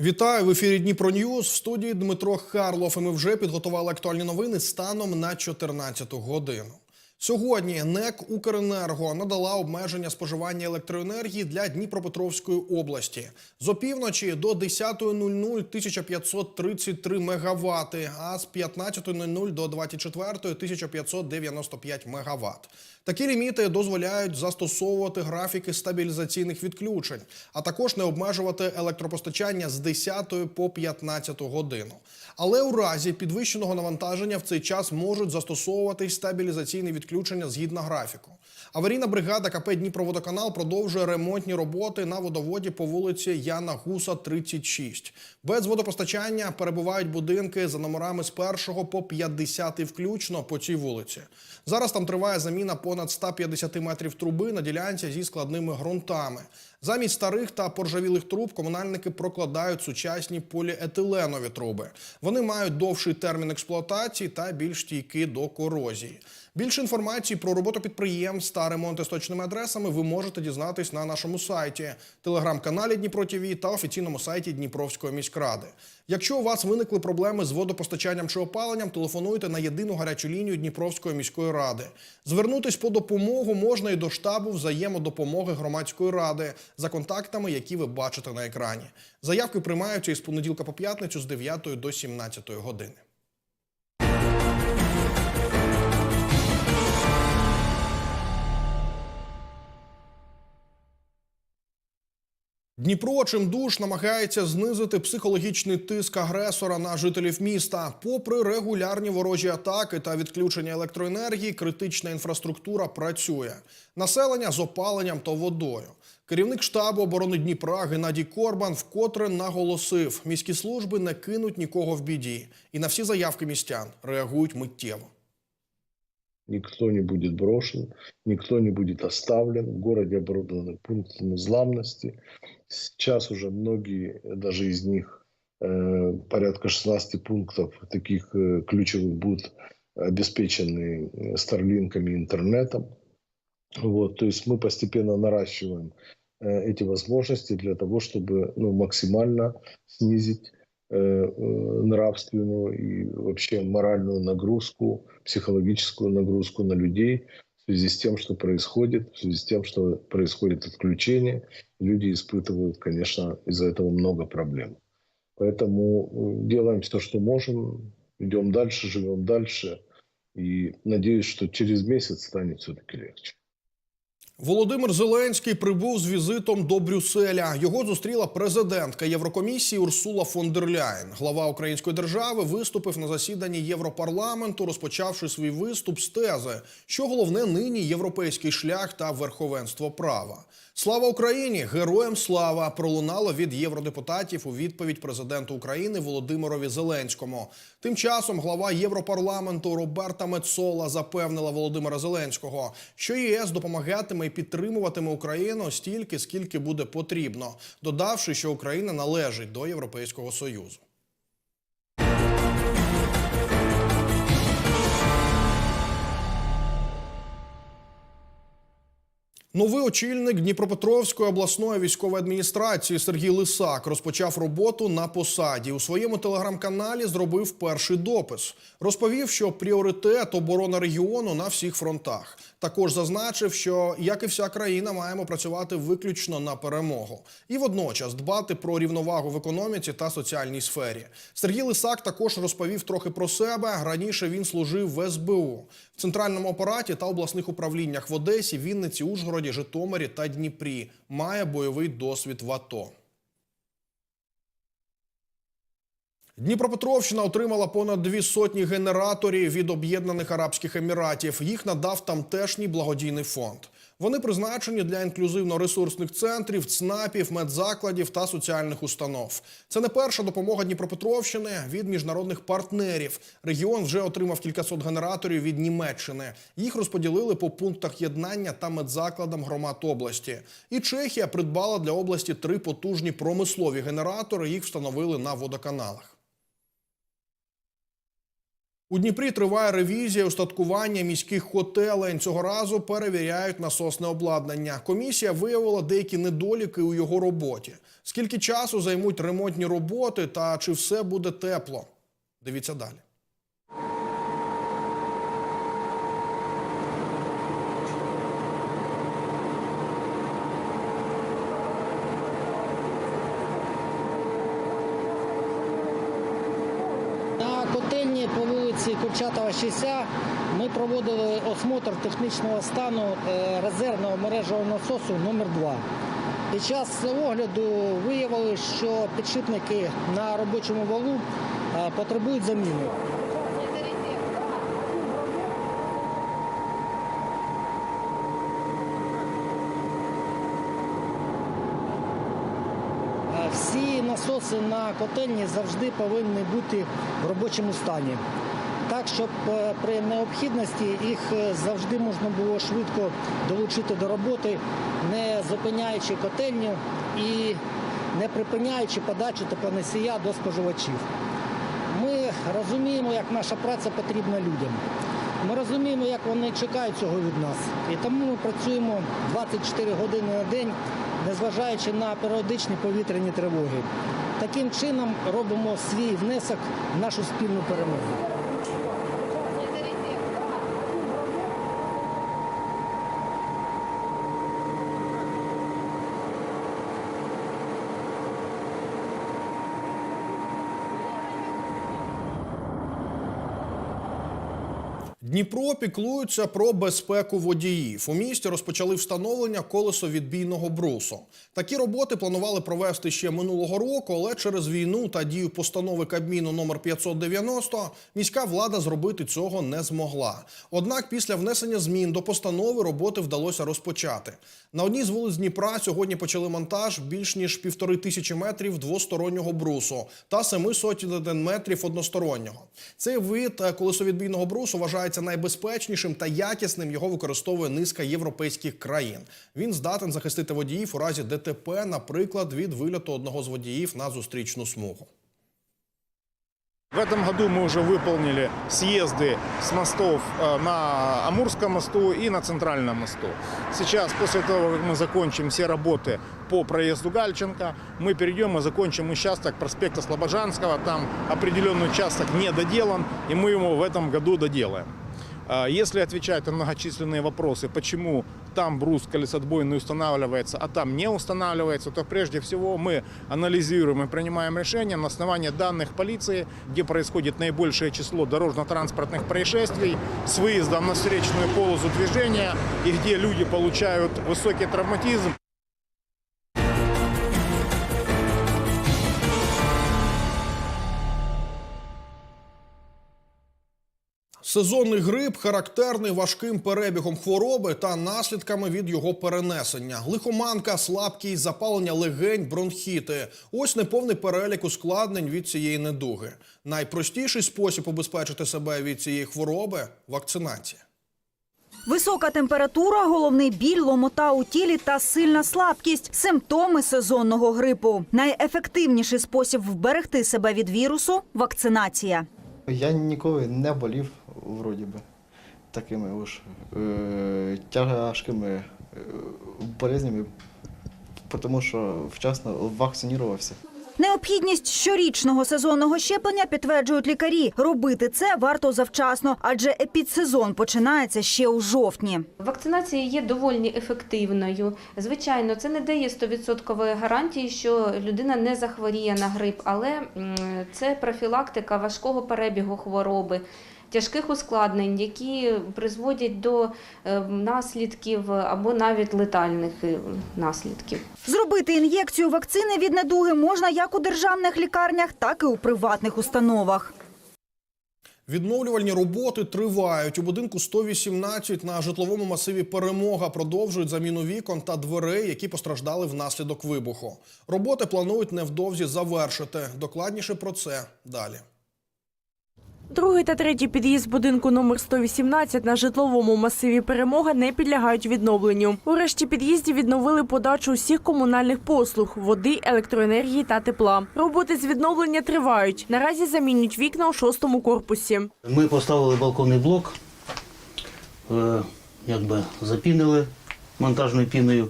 Вітаю в ефірі Дніпро Ньюз. В студії Дмитро Харлов. І ми вже підготували актуальні новини станом на 14 годину. Сьогодні НЕК Укренерго надала обмеження споживання електроенергії для Дніпропетровської області з опівночі до 10.00 1533 мегаватти, а з 15.00 до 24.00 1595 мегаватт. Такі ліміти дозволяють застосовувати графіки стабілізаційних відключень, а також не обмежувати електропостачання з 10 по 15 годину. Але у разі підвищеного навантаження в цей час можуть застосовувати стабілізаційні відключення згідно графіку. Аварійна бригада КП Дніпроводоканал продовжує ремонтні роботи на водоводі по вулиці Яна Гуса, 36. Без водопостачання перебувають будинки за номерами з 1 по 50 включно по цій вулиці. Зараз там триває заміна понад 150 метрів труби на ділянці зі складними ґрунтами. Замість старих та поржавілих труб комунальники прокладають сучасні поліетиленові труби. Вони мають довший термін експлуатації та більш стійкі до корозії. Більше інформації про роботу підприємств та ремонти з точними адресами ви можете дізнатись на нашому сайті, телеграм-каналі Дніпро ТВ та офіційному сайті Дніпровської міськради. Якщо у вас виникли проблеми з водопостачанням чи опаленням, телефонуйте на єдину гарячу лінію Дніпровської міської ради. Звернутись по допомогу можна і до штабу взаємодопомоги громадської ради за контактами, які ви бачите на екрані. Заявки приймаються із понеділка по п'ятницю з 9 до 17 години. Дніпро чимдуж намагається знизити психологічний тиск агресора на жителів міста. Попри регулярні ворожі атаки та відключення електроенергії, критична інфраструктура працює. Населення з опаленням та водою. Керівник штабу оборони Дніпра Геннадій Корбан вкотре наголосив: міські служби не кинуть нікого в біді, і на всі заявки містян реагують миттєво. Никто не будет брошен, никто не будет оставлен. В городе оборудованы пункты незламности. Сейчас уже многие, даже из них, э, порядка 16 пунктов таких э, ключевых будут обеспечены э, старлинками и интернетом. Вот, то есть мы постепенно наращиваем э, эти возможности для того, чтобы ну, максимально снизить э, э, нравственную и вообще моральную нагрузку, психологическую нагрузку на людей в связи с тем, что происходит, в связи с тем, что происходит отключение. Люди испытывают, конечно, из-за этого много проблем. Поэтому э, делаем все, что можем, идем дальше, живем дальше. И надеюсь, что через месяц станет все-таки легче. Володимир Зеленський прибув з візитом до Брюсселя. Його зустріла президентка Єврокомісії Урсула фон дер Ляєн. Глава української держави виступив на засіданні Європарламенту, розпочавши свій виступ з тези, що головне нині європейський шлях та верховенство права. Слава Україні! Героям слава! пролунало від євродепутатів у відповідь президенту України Володимирові Зеленському. Тим часом глава Європарламенту Роберта Мецола запевнила Володимира Зеленського, що ЄС допомагатиме і підтримуватиме Україну стільки, скільки буде потрібно, додавши, що Україна належить до Європейського союзу. Новий очільник Дніпропетровської обласної військової адміністрації Сергій Лисак розпочав роботу на посаді. У своєму телеграм-каналі зробив перший допис. Розповів, що пріоритет оборона регіону на всіх фронтах. Також зазначив, що як і вся країна, маємо працювати виключно на перемогу і водночас дбати про рівновагу в економіці та соціальній сфері. Сергій Лисак також розповів трохи про себе. Раніше він служив в СБУ в центральному апараті та обласних управліннях в Одесі, Вінниці, Ужгороді, Житомирі та Дніпрі. Має бойовий досвід в АТО. Дніпропетровщина отримала понад дві сотні генераторів від Об'єднаних Арабських Еміратів. Їх надав тамтешній благодійний фонд. Вони призначені для інклюзивно-ресурсних центрів, ЦНАПів, медзакладів та соціальних установ. Це не перша допомога Дніпропетровщини від міжнародних партнерів. Регіон вже отримав кількасот генераторів від Німеччини. Їх розподілили по пунктах єднання та медзакладам громад області. І Чехія придбала для області три потужні промислові генератори. Їх встановили на водоканалах. У Дніпрі триває ревізія устаткування міських котелень. Цього разу перевіряють насосне обладнання. Комісія виявила деякі недоліки у його роботі. Скільки часу займуть ремонтні роботи та чи все буде тепло? Дивіться далі. Котельні по вулиці Курчатова 60 ми проводили осмотр технічного стану е, резервного мережевого насосу номер 2 Під час огляду виявили, що підшипники на робочому валу е, потребують заміни. Е, Всі насоси на котельні завжди повинні бути в робочому стані. Щоб е, при необхідності їх е, завжди можна було швидко долучити до роботи, не зупиняючи котельню і не припиняючи подачу теплоносія до споживачів. Ми розуміємо, як наша праця потрібна людям. Ми розуміємо, як вони чекають цього від нас. І тому ми працюємо 24 години на день, незважаючи на періодичні повітряні тривоги. Таким чином робимо свій внесок в нашу спільну перемогу. Дніпро піклується про безпеку водіїв. У місті розпочали встановлення колесовідбійного брусу. Такі роботи планували провести ще минулого року, але через війну та дію постанови Кабміну номер 590 міська влада зробити цього не змогла. Однак після внесення змін до постанови роботи вдалося розпочати. На одній з вулиць Дніпра сьогодні почали монтаж більш ніж півтори тисячі метрів двостороннього брусу та семи сотень метрів одностороннього. Цей вид колесовідбійного брусу вважається найбезпечнішим та якісним. Його використовує низка європейських країн. Він здатен захистити водіїв у разі ДТП, наприклад, від вильоту одного з водіїв на зустрічну смугу. В этом году мы уже выполнили съезды с мостов э, на Амурском мосту и на Центральном мосту. Сейчас, после того, как мы закончим все работы по проезду Гальченко, мы перейдем и закончим участок проспекта Слобожанского. Там определенный участок не доделан, и мы его в этом году доделаем. А Если отвечать на многочисленные вопросы, почему там брус колесотбойный устанавливается, а там не устанавливается, то прежде всего мы анализируем и принимаем решения на основании данных полиции, где происходит наибольшее число дорожно-транспортных происшествий с выездом на встречную полосу движения и где люди получают высокий травматизм. Сезонний грип характерний важким перебігом хвороби та наслідками від його перенесення. Лихоманка, слабкість, запалення легень, бронхіти. Ось неповний перелік ускладнень від цієї недуги. Найпростіший спосіб убезпечити себе від цієї хвороби вакцинація. Висока температура, головний біль, ломота у тілі та сильна слабкість – симптоми сезонного грипу. Найефективніший спосіб вберегти себе від вірусу – вакцинація. Я ніколи не болів, вроді би, такими уж е, тяжкими е, болезнями, тому що вчасно вакцинувався. Необхідність щорічного сезонного щеплення підтверджують лікарі. Робити це варто завчасно, адже епідсезон починається ще у жовтні. Вакцинація є доволі ефективною. Звичайно, це не дає 100% гарантії, що людина не захворіє на грип, але це профілактика важкого перебігу хвороби. Тяжких ускладнень, які призводять до е, наслідків або навіть летальних е, наслідків. Зробити ін'єкцію вакцини від недуги можна як у державних лікарнях, так і у приватних установах. Відновлювальні роботи тривають. У будинку 118 на житловому масиві Перемога продовжують заміну вікон та дверей, які постраждали внаслідок вибуху. Роботи планують невдовзі завершити. Докладніше про це далі. Другий та третій під'їзд будинку номер 118 на житловому масиві Перемога не підлягають відновленню. У решті під'їздів відновили подачу усіх комунальних послуг води, електроенергії та тепла. Роботи з відновлення тривають. Наразі замінюють вікна у шостому корпусі. Ми поставили балконний блок, е, якби запінили монтажною піною.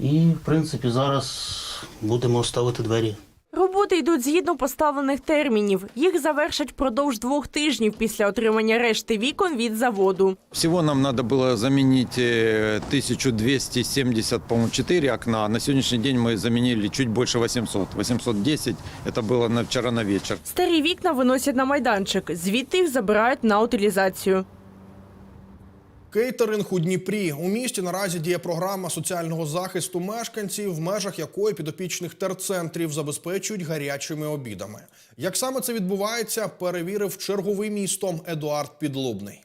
І, в принципі, зараз будемо ставити двері. Роботи йдуть згідно поставлених термінів. Їх завершать впродовж двох тижнів після отримання решти вікон від заводу. Всего нам надо было заменить э, 1270, по-моему, 4 окна. На сегодняшний день мы заменили чуть больше 800. 810 это было на вчера на вечер. Старі вікна виносять на майданчик, звідти їх забирають на утилізацію. Кейтеринг у Дніпрі у місті наразі діє програма соціального захисту мешканців, в межах якої підопічних терцентрів забезпечують гарячими обідами. Як саме це відбувається, перевірив черговий містом Едуард Підлубний.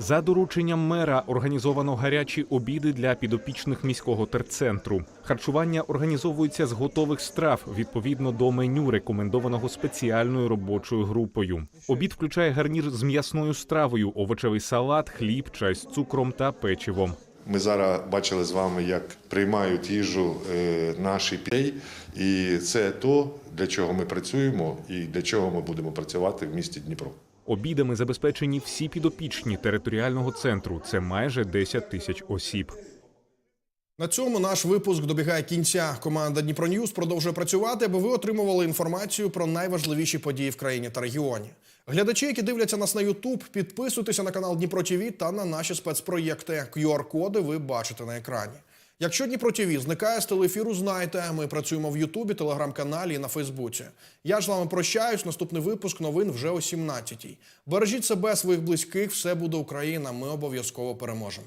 За дорученням мера організовано гарячі обіди для підопічних міського терцентру. Харчування організовується з готових страв відповідно до меню, рекомендованого спеціальною робочою групою. Обід включає гарнір з м'ясною стравою, овочевий салат, хліб, чай з цукром та печивом. Ми зараз бачили з вами, як приймають їжу е, наші пій, і це то, для чого ми працюємо і для чого ми будемо працювати в місті Дніпро. Обідами забезпечені всі підопічні територіального центру. Це майже 10 тисяч осіб. На цьому наш випуск добігає кінця. Команда Дніпро Ньюз продовжує працювати, аби ви отримували інформацію про найважливіші події в країні та регіоні. Глядачі, які дивляться нас на Ютуб, підписуйтеся на канал Дніпро ТВ та на наші спецпроєкти. QR-коди ви бачите на екрані. Якщо Дніпро ТІВІ зникає з телефіру, знайте, ми працюємо в Ютубі, телеграм-каналі і на Фейсбуці. Я ж з вами прощаюсь. Наступний випуск новин вже о 17-й. Бережіть себе, своїх близьких, все буде Україна. Ми обов'язково переможемо.